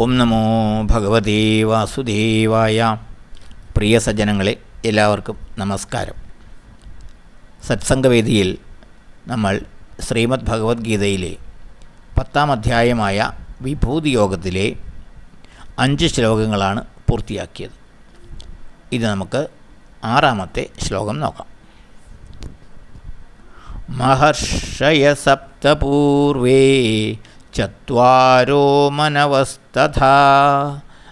ഓം നമോ ഭഗവതേ വാസുദേവായ. പ്രിയ സജ്ജനങ്ങളെ എല്ലാവർക്കും നമസ്കാരം. സത്സംഗവേദിയിൽ നമ്മൾ ശ്രീമദ് ഭഗവത്ഗീതയിലെ പത്താം അധ്യായമായ വിഭൂതി യോഗത്തിലെ അഞ്ച് ശ്ലോകങ്ങളാണ് പൂർത്തിയാക്കിയത്. ഇത് നമുക്ക് ആറാമത്തെ ശ്ലോകം നോക്കാം. മഹർഷയ സപ്തപൂർവേ ചത്വാരോ മനവസ്തഥാ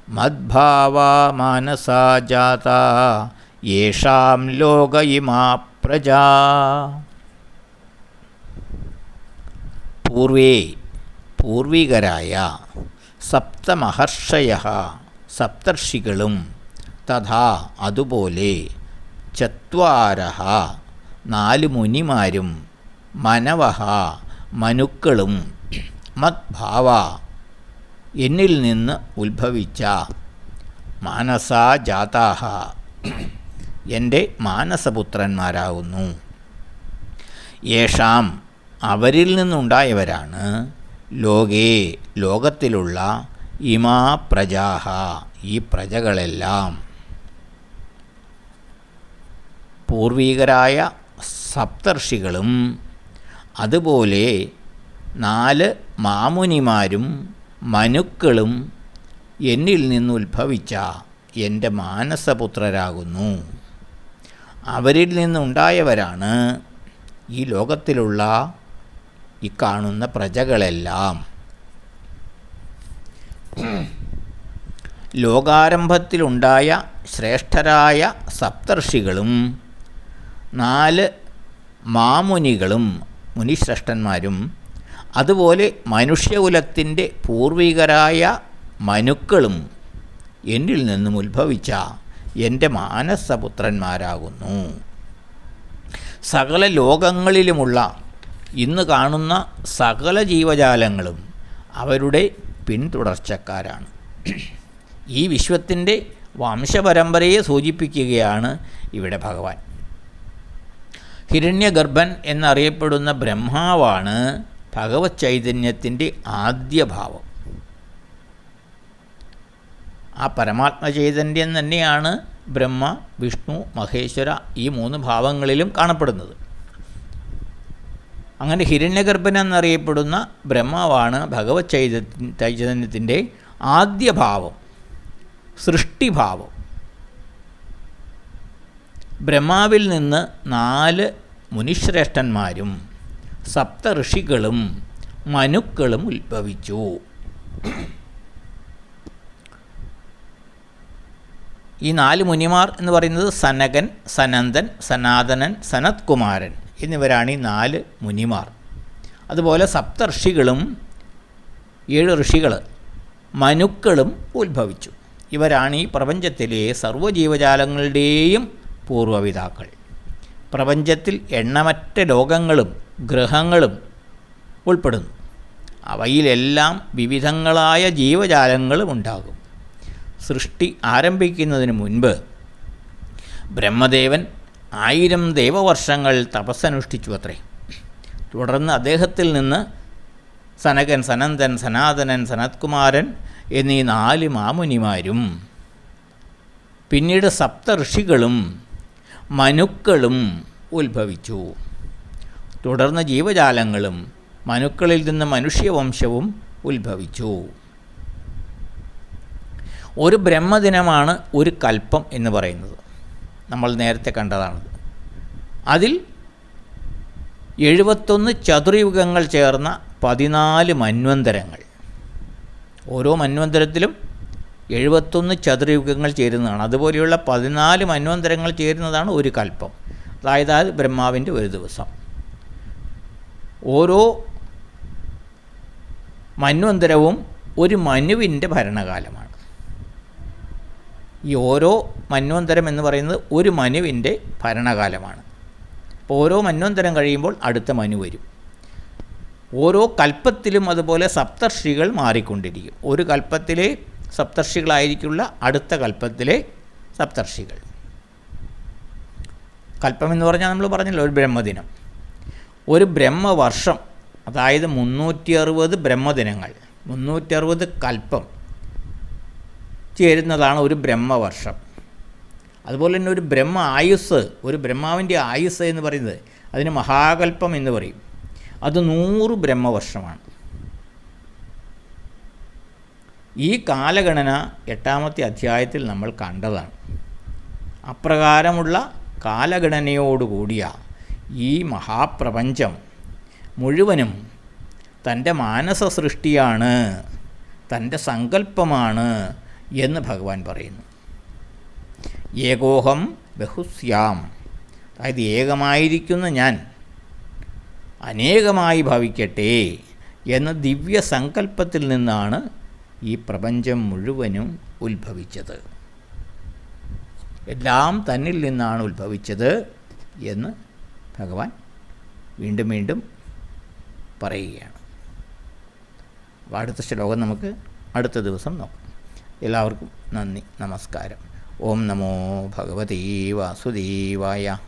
മദ്ഭാവാ മാനസാ ജാത യേഷാം ലോക ഇമാ പ്രജാ പൂർവേ പൂർവികരായ സപ്തമഹർഷയ സപ്തർഷികളും തഥാ അതുപോലെ ചത്വാരഹ നാല് മുനിമാരും മനവഹ മനുക്കളും മദ്ഭാവ. എന്നിൽ നിന്ന് ഉത്ഭവിച്ച മാനസാ ജാതാഹ. എന്റെ മാനസപുത്രന്മാരാകുന്നു. യേഷാം അവരിൽ നിന്നുണ്ടായവരാണ് ലോകേ ലോകത്തിലുള്ള ഇമാ പ്രജാഹ ഈ പ്രജകളെല്ലാം. പൂർവീകരായ സപ്തർഷികളും അതുപോലെ നാല് മാമുനിമാരും മനുക്കളും എന്നിൽ നിന്നുത്ഭവിച്ച എന്റെ മാനസപുത്രരാകുന്നു. അവരിൽ നിന്നുണ്ടായവരാണ് ഈ ലോകത്തിലുള്ള ഈ കാണുന്ന പ്രജകളെല്ലാം. ലോകാരംഭത്തിലുണ്ടായ ശ്രേഷ്ഠരായ സപ്തർഷികളും നാല് മാമുനികളും മുനിശ്രേഷ്ഠന്മാരും അതുപോലെ മനുഷ്യകുലത്തിന്റെ പൂർവികരായ മനുക്കളും എന്നിൽ നിന്നും ഉത്ഭവിച്ച എന്റെ മാനസപുത്രന്മാരാകുന്നു. സകല ലോകങ്ങളിലുമുള്ള ഇന്ന് കാണുന്ന സകല ജീവജാലങ്ങളും അവരുടെ പിന്തുടർച്ചക്കാരാണ്. ഈ വിശ്വത്തിന്റെ വംശപരമ്പരയെ സൂചിപ്പിക്കുകയാണ് ഇവിടെ ഭഗവാൻ. ഹിരണ്യഗർഭൻ എന്നറിയപ്പെടുന്ന ബ്രഹ്മാവാണ് ഭഗവത് ചൈതന്യത്തിന്റെ ആദ്യ ഭാവം. ആ പരമാത്മ ചൈതന്യം തന്നെയാണ് ബ്രഹ്മ വിഷ്ണു മഹേശ്വര ഈ മൂന്ന് ഭാവങ്ങളിലും കാണപ്പെടുന്നത്. അങ്ങനെ ഹിരണ്യഗർഭൻ എന്നറിയപ്പെടുന്ന ബ്രഹ്മാവാണ് ഭഗവത് ചൈത ചൈതന്യത്തിന്റെ ആദ്യ ഭാവം സൃഷ്ടിഭാവം. ബ്രഹ്മാവിൽ നിന്ന് നാല് മുനിശ്രേഷ്ഠന്മാരും സപ്ത ഋഷികളും മനുക്കളും ഉത്ഭവിച്ചു. ഈ നാല് മുനിമാർ എന്ന് പറയുന്നത് സനകൻ സനന്ദൻ സനാതനൻ സനത് കുമാരൻ എന്നിവരാണ് ഈ നാല് മുനിമാർ. അതുപോലെ സപ്തർഷികളും ഏഴ് ഋഷികൾ മനുക്കളും ഉത്ഭവിച്ചു. ഇവരാണ് ഈ പ്രപഞ്ചത്തിലെ സർവജീവജാലങ്ങളുടെയും പൂർവപിതാക്കൾ. പ്രപഞ്ചത്തിൽ എണ്ണമറ്റ ലോകങ്ങളും ഗ്രഹങ്ങളും ഉൾപ്പെടുന്നു. അവയിലെല്ലാം വിവിധങ്ങളായ ജീവജാലങ്ങളും ഉണ്ടാകും. സൃഷ്ടി ആരംഭിക്കുന്നതിന് മുൻപ് ബ്രഹ്മദേവൻ ആയിരം ദേവവർഷങ്ങൾ തപസ്സനുഷ്ഠിച്ചു അത്രേ തുടർന്ന് അദ്ദേഹത്തിൽ നിന്ന് സനകൻ സനന്ദൻ സനാതനൻ സനത്കുമാരൻ എന്നീ നാല് മാമുനിമാരും പിന്നീട് സപ്ത ഋഷികളും മനുക്കളും ഉത്ഭവിച്ചു. തുടർന്ന് ജീവജാലങ്ങളും മനുക്കളിൽ നിന്ന് മനുഷ്യവംശവും ഉത്ഭവിച്ചു. ഒരു ബ്രഹ്മദിനമാണ് ഒരു കൽപ്പം എന്ന് പറയുന്നത്. നമ്മൾ നേരത്തെ കണ്ടതാണത് അതിൽ എഴുപത്തൊന്ന് ചതുർയുഗങ്ങൾ ചേർന്ന പതിനാല് മന്വന്തരങ്ങൾ. ഓരോ മന്വന്തരത്തിലും എഴുപത്തൊന്ന് ചതുർയുഗങ്ങൾ ചേരുന്നതാണ്. അതുപോലെയുള്ള പതിനാല് മന്വന്തരങ്ങൾ ചേരുന്നതാണ് ഒരു കൽപ്പം. അതായത് ബ്രഹ്മാവിന്റെ ഒരു ദിവസം. ഓരോ മന്വന്തരവും ഒരു മനുവിന്റെ ഭരണകാലമാണ്. ഈ ഓരോ മന്വന്തരം എന്ന് പറയുന്നത് ഒരു മനുവിന്റെ ഭരണകാലമാണ്. അപ്പോൾ ഓരോ മന്വന്തരം കഴിയുമ്പോൾ അടുത്ത മനു വരും. ഓരോ കൽപ്പത്തിലും അതുപോലെ സപ്തർഷികൾ മാറിക്കൊണ്ടിരിക്കും. ഒരു കൽപ്പത്തിലെ സപ്തർഷികളായിരിക്കുള്ള അടുത്ത കൽപ്പത്തിലെ സപ്തർഷികൾ. കൽപ്പം എന്ന് പറഞ്ഞാൽ നമ്മൾ പറഞ്ഞല്ലോ ഒരു ബ്രഹ്മദിനം. ഒരു ബ്രഹ്മവർഷം അതായത് മുന്നൂറ്റി അറുപത് ബ്രഹ്മദിനങ്ങൾ മുന്നൂറ്റി അറുപത് കൽപ്പം ചേരുന്നതാണ് ഒരു ബ്രഹ്മവർഷം. അതുപോലെ തന്നെ ഒരു ബ്രഹ്മ ആയുസ് ഒരു ബ്രഹ്മാവിന്റെ ആയുസ് എന്ന് പറയുന്നത് അതിന് മഹാകൽപ്പം എന്ന് പറയും. അത് നൂറ് ബ്രഹ്മവർഷമാണ്. ഈ കാലഗണന എട്ടാമത്തെ അധ്യായത്തിൽ നമ്മൾ കണ്ടതാണ്. അപ്രകാരമുള്ള കാലഗണനയോടുകൂടിയ ഈ മഹാപ്രപഞ്ചം മുഴുവനും തന്റെ മാനസ സൃഷ്ടിയാണ് തന്റെ സങ്കല്പമാണ് എന്ന് ഭഗവാൻ പറയുന്നു. ഏകോഹം ബഹുസ്യാം. അതായത് ഏകമായിരിക്കുന്ന ഞാൻ അനേകമായി ഭവിക്കട്ടെ എന്ന ദിവ്യ സങ്കല്പത്തിൽ നിന്നാണ് ഈ പ്രപഞ്ചം മുഴുവനും ഉത്ഭവിച്ചത്. എല്ലാം തന്നിൽ നിന്നാണ് ഉത്ഭവിച്ചത് എന്ന് ഭഗവാൻ വീണ്ടും വീണ്ടും പറയുകയാണ്. അപ്പോൾ അടുത്ത ശ്ലോകം നമുക്ക് അടുത്ത ദിവസം നോക്കാം. എല്ലാവർക്കും നന്ദി നമസ്കാരം. ഓം നമോ ഭഗവതീ വാസുദേവായ.